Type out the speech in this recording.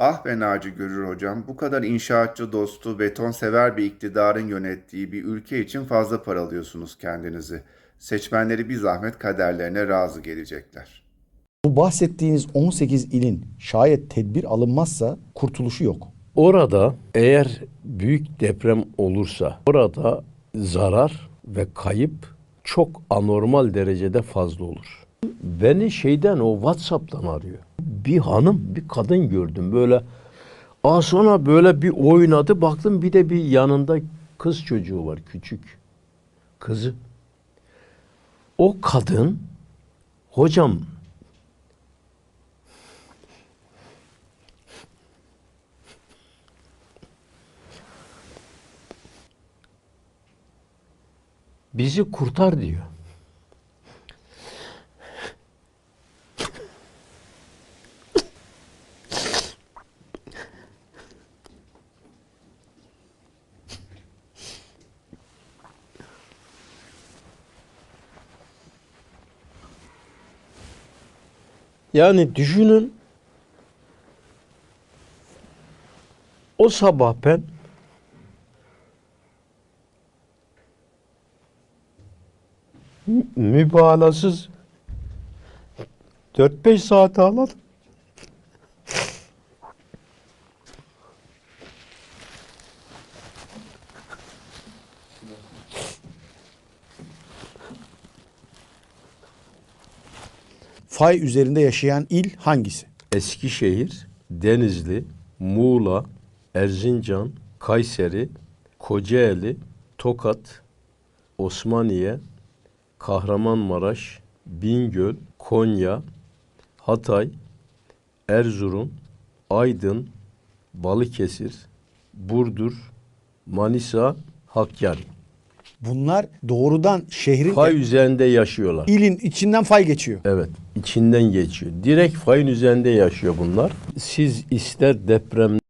Ah be Naci Görür hocam, bu kadar inşaatçı dostu, beton sever bir iktidarın yönettiği bir ülke için fazla paralıyorsunuz kendinizi. Seçmenleri bir zahmet kaderlerine razı gelecekler. Bu bahsettiğiniz 18 ilin şayet tedbir alınmazsa kurtuluşu yok. Orada eğer büyük deprem olursa orada zarar ve kayıp çok anormal derecede fazla olur. Beni şeyden o WhatsApp'tan arıyor. Bir hanım, bir kadın gördüm böyle. Aa sonra böyle bir oynadı baktım bir de bir yanında kız çocuğu var küçük. Kızı. O kadın hocam bizi kurtar diyor. Yani düşünün o sabah ben mü- mübalağasız 4-5 saat ağladım. Fay üzerinde yaşayan il hangisi? Eskişehir, Denizli, Muğla, Erzincan, Kayseri, Kocaeli, Tokat, Osmaniye, Kahramanmaraş, Bingöl, Konya, Hatay, Erzurum, Aydın, Balıkesir, Burdur, Manisa, Hakkari. Bunlar doğrudan şehrin Fay üzerinde yaşıyorlar. ilin içinden fay geçiyor. Evet, içinden geçiyor. Direkt fayın üzerinde yaşıyor bunlar. Siz ister deprem